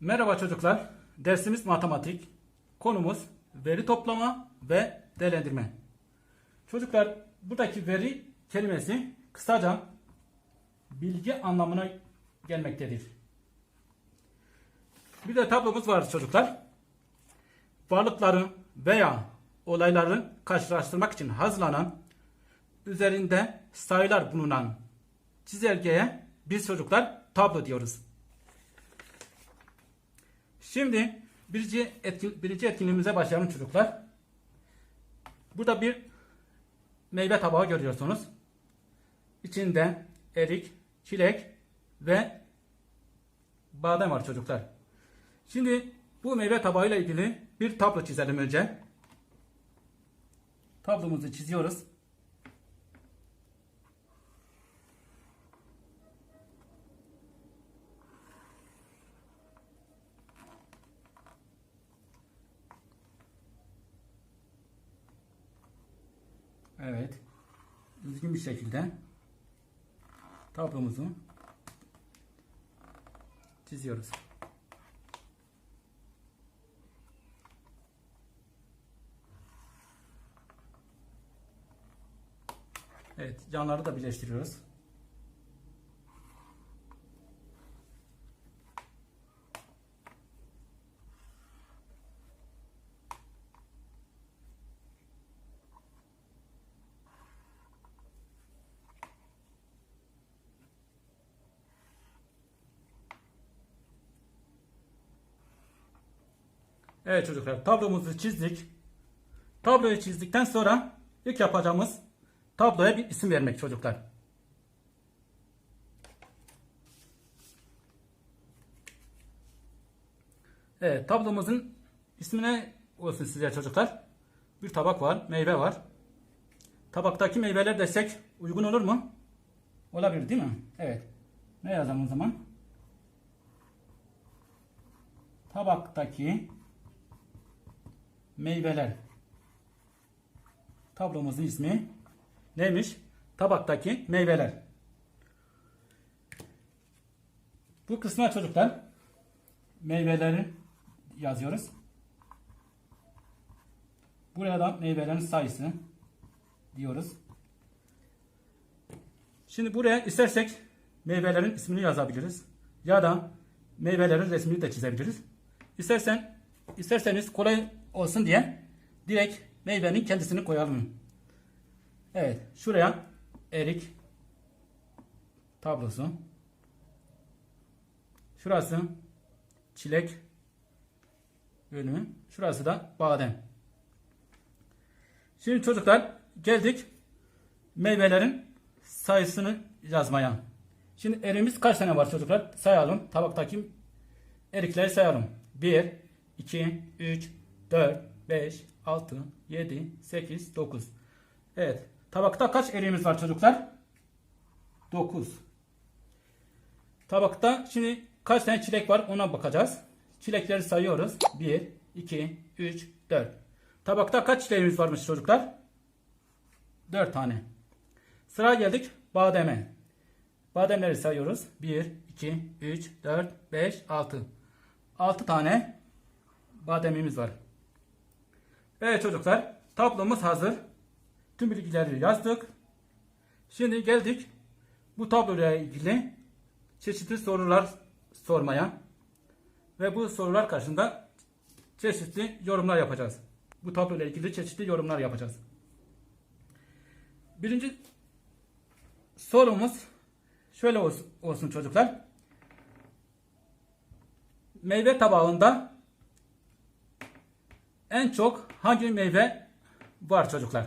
Merhaba çocuklar. Dersimiz matematik. Konumuz veri toplama ve değerlendirme. Çocuklar buradaki veri kelimesi kısaca bilgi anlamına gelmektedir. Bir de tablomuz var çocuklar. Varlıkları veya olayları karşılaştırmak için hazırlanan üzerinde sayılar bulunan çizelgeye biz çocuklar tablo diyoruz. Şimdi birinci, etkin, birinci etkinliğimize başlayalım çocuklar. Burada bir meyve tabağı görüyorsunuz. İçinde erik, çilek ve badem var çocuklar. Şimdi bu meyve tabağıyla ilgili bir tablo çizelim önce. Tablomuzu çiziyoruz. Evet. Düzgün bir şekilde tablomuzu çiziyoruz. Evet, canları da birleştiriyoruz. Evet çocuklar, tablomuzu çizdik. Tabloyu çizdikten sonra ilk yapacağımız tabloya bir isim vermek çocuklar. Evet, tablomuzun ismi ne olsun size çocuklar? Bir tabak var, meyve var. Tabaktaki meyveler desek uygun olur mu? Olabilir değil mi? Evet. Ne yazalım o zaman? Tabaktaki meyveler. Tablomuzun ismi neymiş? Tabaktaki meyveler. Bu kısma çocuklar meyveleri yazıyoruz. Buraya da meyvelerin sayısı diyoruz. Şimdi buraya istersek meyvelerin ismini yazabiliriz. Ya da meyvelerin resmini de çizebiliriz. İstersen isterseniz kolay olsun diye direkt meyvenin kendisini koyalım. Evet, şuraya erik tablosu. Şurası çilek bölümü. Şurası da badem. Şimdi çocuklar geldik meyvelerin sayısını yazmaya. Şimdi erimiz kaç tane var çocuklar? Sayalım. Tabaktaki erikleri sayalım. 1, 2, 3, 4, 5, 6, 7, 8, 9. Evet. Tabakta kaç eriğimiz var çocuklar? 9. Tabakta şimdi kaç tane çilek var ona bakacağız. Çilekleri sayıyoruz. 1, 2, 3, 4. Tabakta kaç çileğimiz varmış çocuklar? 4 tane. Sıra geldik bademe. Bademleri sayıyoruz. 1, 2, 3, 4, 5, 6. 6 tane bademimiz var. Evet çocuklar tablomuz hazır. Tüm bilgileri yazdık. Şimdi geldik bu tabloyla ilgili çeşitli sorular sormaya ve bu sorular karşısında çeşitli yorumlar yapacağız. Bu tabloyla ilgili çeşitli yorumlar yapacağız. Birinci sorumuz şöyle olsun, çocuklar. Meyve tabağında en çok hangi meyve var çocuklar?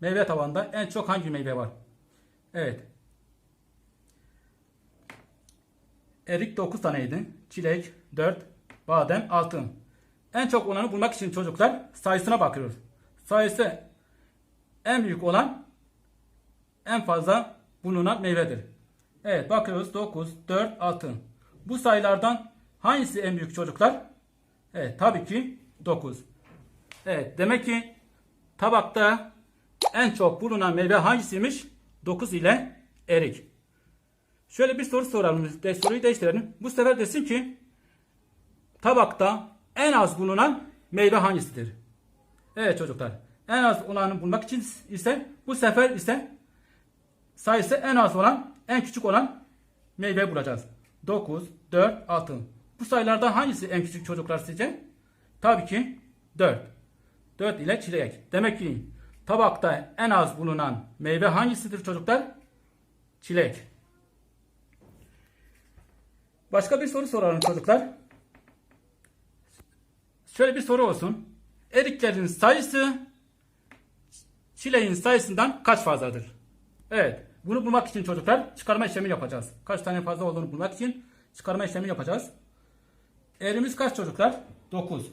Meyve tabağında en çok hangi meyve var? Evet. Erik 9 taneydi. Çilek 4. Badem 6. En çok olanı bulmak için çocuklar sayısına bakıyoruz. Sayısı en büyük olan en fazla bulunan meyvedir. Evet bakıyoruz 9, 4, 6. Bu sayılardan hangisi en büyük çocuklar? Evet tabii ki 9. Evet demek ki tabakta en çok bulunan meyve hangisiymiş? 9 ile erik. Şöyle bir soru soralım. De, soruyu değiştirelim. Bu sefer desin ki tabakta en az bulunan meyve hangisidir? Evet çocuklar. En az olanı bulmak için ise bu sefer ise sayısı en az olan, en küçük olan meyve bulacağız. 9, 4, 6. Bu sayılardan hangisi en küçük çocuklar sizce? Tabii ki 4. 4 ile çilek. Demek ki tabakta en az bulunan meyve hangisidir çocuklar? Çilek. Başka bir soru soralım çocuklar. Şöyle bir soru olsun. Eriklerin sayısı çileğin sayısından kaç fazladır? Evet. Bunu bulmak için çocuklar çıkarma işlemi yapacağız. Kaç tane fazla olduğunu bulmak için çıkarma işlemi yapacağız. Erimiz kaç çocuklar? 9.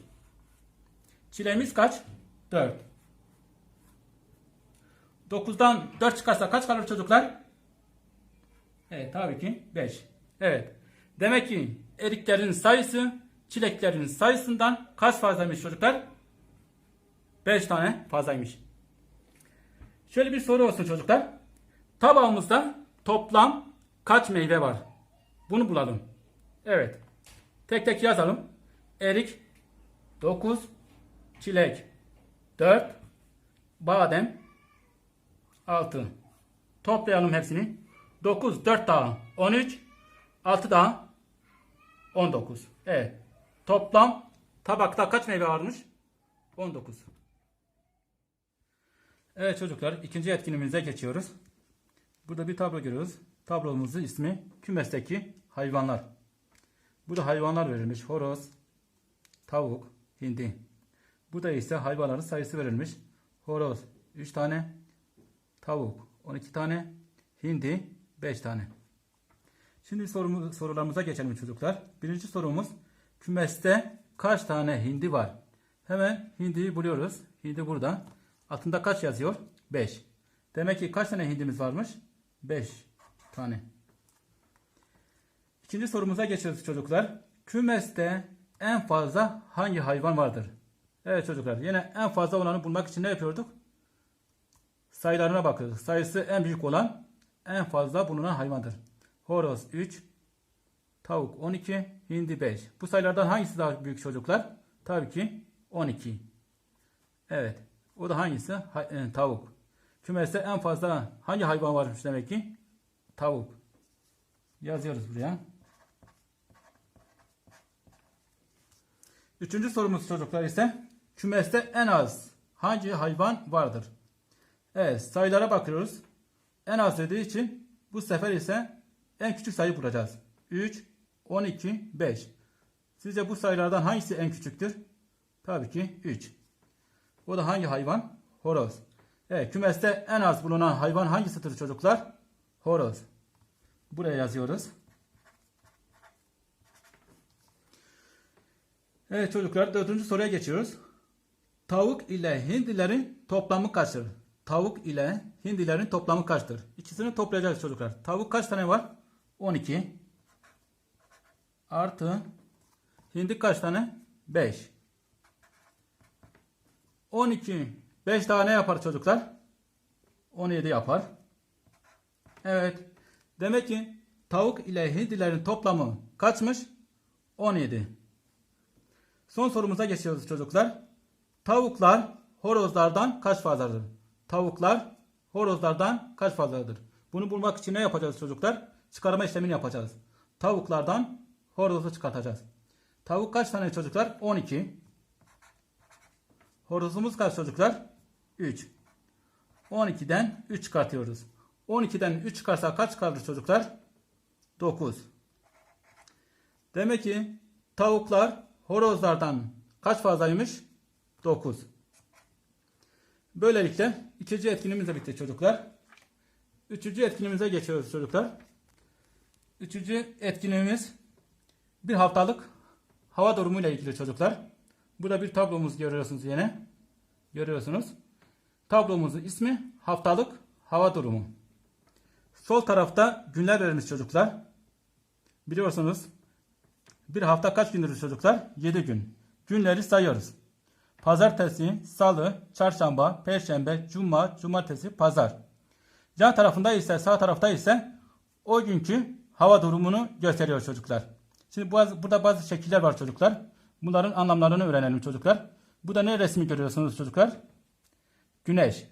Çileğimiz kaç? 4. 9'dan 4 çıkarsa kaç kalır çocuklar? Evet tabii ki 5. Evet. Demek ki eriklerin sayısı çileklerin sayısından kaç fazlaymış çocuklar? 5 tane fazlaymış. Şöyle bir soru olsun çocuklar. Tabağımızda toplam kaç meyve var? Bunu bulalım. Evet. Tek tek yazalım. Erik 9, çilek 4, badem 6. Toplayalım hepsini. 9, 4 daha 13, 6 daha 19. Evet. Toplam tabakta kaç meyve varmış? 19. Evet çocuklar ikinci etkinliğimize geçiyoruz. Burada bir tablo görüyoruz. Tablomuzun ismi kümesteki hayvanlar. Burada hayvanlar verilmiş. Horoz, tavuk, hindi. Burada ise hayvanların sayısı verilmiş. Horoz 3 tane, tavuk 12 tane, hindi 5 tane. Şimdi sorumuz, sorularımıza geçelim çocuklar. Birinci sorumuz kümeste kaç tane hindi var? Hemen hindiyi buluyoruz. Hindi burada. Altında kaç yazıyor? 5. Demek ki kaç tane hindimiz varmış? 5 tane. İkinci sorumuza geçiyoruz çocuklar. Kümeste en fazla hangi hayvan vardır? Evet çocuklar yine en fazla olanı bulmak için ne yapıyorduk? Sayılarına bakıyoruz. Sayısı en büyük olan en fazla bulunan hayvandır. Horoz 3, tavuk 12, hindi 5. Bu sayılardan hangisi daha büyük çocuklar? Tabii ki 12. Evet. O da hangisi? Ha- e, tavuk. Kümeste en fazla hangi hayvan varmış demek ki? Tavuk. Yazıyoruz buraya. Üçüncü sorumuz çocuklar ise kümeste en az hangi hayvan vardır? Evet sayılara bakıyoruz. En az dediği için bu sefer ise en küçük sayı bulacağız. 3, 12, 5. Sizce bu sayılardan hangisi en küçüktür? Tabii ki 3. O da hangi hayvan? Horoz. Evet kümeste en az bulunan hayvan hangisidir çocuklar? Horoz. Buraya yazıyoruz. Evet çocuklar dördüncü soruya geçiyoruz. Tavuk ile hindilerin toplamı kaçtır? Tavuk ile hindilerin toplamı kaçtır? İkisini toplayacağız çocuklar. Tavuk kaç tane var? 12. Artı hindi kaç tane? 5. 12. 5 daha ne yapar çocuklar? 17 yapar. Evet. Demek ki tavuk ile hindilerin toplamı kaçmış? 17. Son sorumuza geçiyoruz çocuklar. Tavuklar horozlardan kaç fazladır? Tavuklar horozlardan kaç fazladır? Bunu bulmak için ne yapacağız çocuklar? Çıkarma işlemini yapacağız. Tavuklardan horozu çıkartacağız. Tavuk kaç tane çocuklar? 12. Horozumuz kaç çocuklar? 3. 12'den 3 çıkartıyoruz. 12'den 3 çıkarsa kaç kalır çocuklar? 9. Demek ki tavuklar horozlardan kaç fazlaymış? 9. Böylelikle ikinci etkinliğimiz de bitti çocuklar. Üçüncü etkinliğimize geçiyoruz çocuklar. Üçüncü etkinliğimiz bir haftalık hava durumu ile ilgili çocuklar. Burada bir tablomuz görüyorsunuz yine. Görüyorsunuz. Tablomuzun ismi haftalık hava durumu. Sol tarafta günler verilmiş çocuklar. Biliyorsunuz bir hafta kaç gündür çocuklar? 7 gün. Günleri sayıyoruz. Pazartesi, salı, çarşamba, perşembe, cuma, cumartesi, pazar. Yan tarafında ise sağ tarafta ise o günkü hava durumunu gösteriyor çocuklar. Şimdi bazı, burada bazı şekiller var çocuklar. Bunların anlamlarını öğrenelim çocuklar. Bu da ne resmi görüyorsunuz çocuklar? Güneş.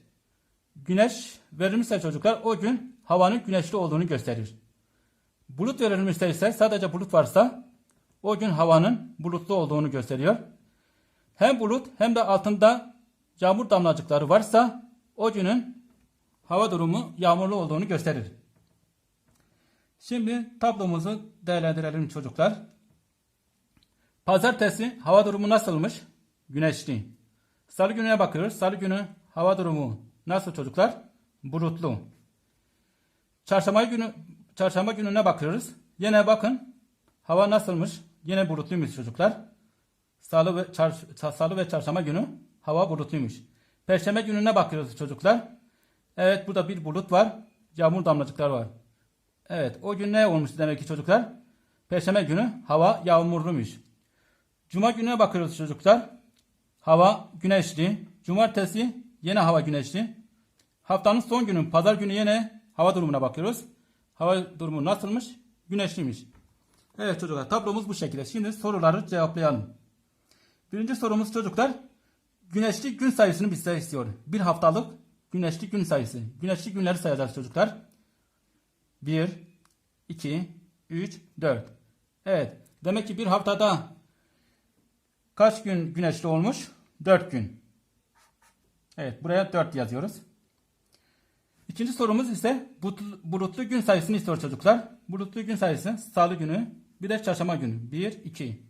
Güneş verilmişse çocuklar o gün havanın güneşli olduğunu gösterir. Bulut verilmişse ise sadece bulut varsa o gün havanın bulutlu olduğunu gösteriyor. Hem bulut hem de altında yağmur damlacıkları varsa o günün hava durumu yağmurlu olduğunu gösterir. Şimdi tablomuzu değerlendirelim çocuklar. Pazartesi hava durumu nasılmış? Güneşli. Salı gününe bakıyoruz. Salı günü hava durumu nasıl çocuklar? Bulutlu. Çarşamba günü çarşamba gününe bakıyoruz. Yine bakın hava nasılmış? Yine bulutluymuş çocuklar. Salı ve çar- salı ve çarşamba günü hava bulutluymuş. Perşembe gününe bakıyoruz çocuklar. Evet burada bir bulut var. Yağmur damlacıkları var. Evet o gün ne olmuş demek ki çocuklar? Perşembe günü hava yağmurluymuş. Cuma gününe bakıyoruz çocuklar. Hava güneşli. Cumartesi yine hava güneşli. Haftanın son günü pazar günü yine hava durumuna bakıyoruz. Hava durumu nasılmış? Güneşliymiş. Evet çocuklar tablomuz bu şekilde. Şimdi soruları cevaplayalım. Birinci sorumuz çocuklar. Güneşli gün sayısını bizden istiyor. Bir haftalık güneşli gün sayısı. Güneşli günleri sayacağız çocuklar. 1, 2, 3, 4. Evet. Demek ki bir haftada kaç gün güneşli olmuş? 4 gün. Evet. Buraya 4 yazıyoruz. İkinci sorumuz ise bulutlu, gün sayısını istiyor çocuklar. Bulutlu gün sayısı salı günü bir de çarşamba günü. 1, 2.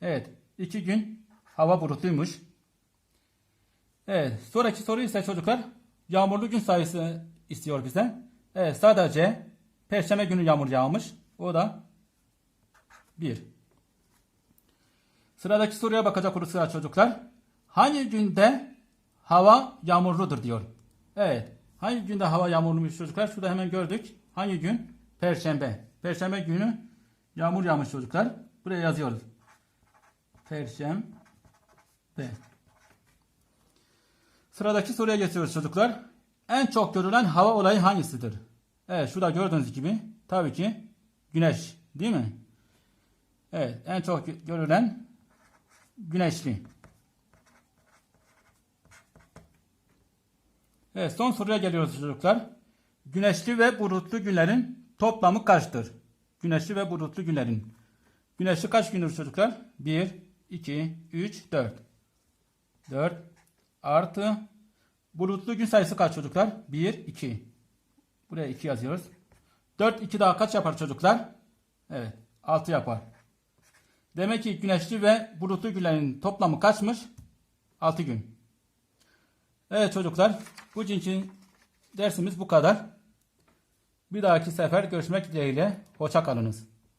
Evet. 2 gün hava bulutluymuş. Evet. Sonraki soru ise çocuklar yağmurlu gün sayısı istiyor bize. Evet. Sadece perşembe günü yağmur yağmış. O da 1. Sıradaki soruya bakacak olursak çocuklar. Hangi günde hava yağmurludur diyor. Evet. Hangi günde hava yağmurluymuş çocuklar? Şurada hemen gördük. Hangi gün? Perşembe. Perşembe günü yağmur yağmış çocuklar. Buraya yazıyoruz. Perşembe. Sıradaki soruya geçiyoruz çocuklar. En çok görülen hava olayı hangisidir? Evet şurada gördüğünüz gibi tabii ki güneş değil mi? Evet en çok gö- görülen güneşli. Evet son soruya geliyoruz çocuklar. Güneşli ve bulutlu günlerin toplamı kaçtır? Güneşli ve bulutlu günlerin. Güneşli kaç gündür çocuklar? 1, 2, 3, 4. 4 artı bulutlu gün sayısı kaç çocuklar? 1, 2. Buraya 2 yazıyoruz. 4, 2 daha kaç yapar çocuklar? Evet 6 yapar. Demek ki güneşli ve bulutlu günlerin toplamı kaçmış? 6 gün. Evet çocuklar, bu için dersimiz bu kadar. Bir dahaki sefer görüşmek dileğiyle. Hoşça kalınız.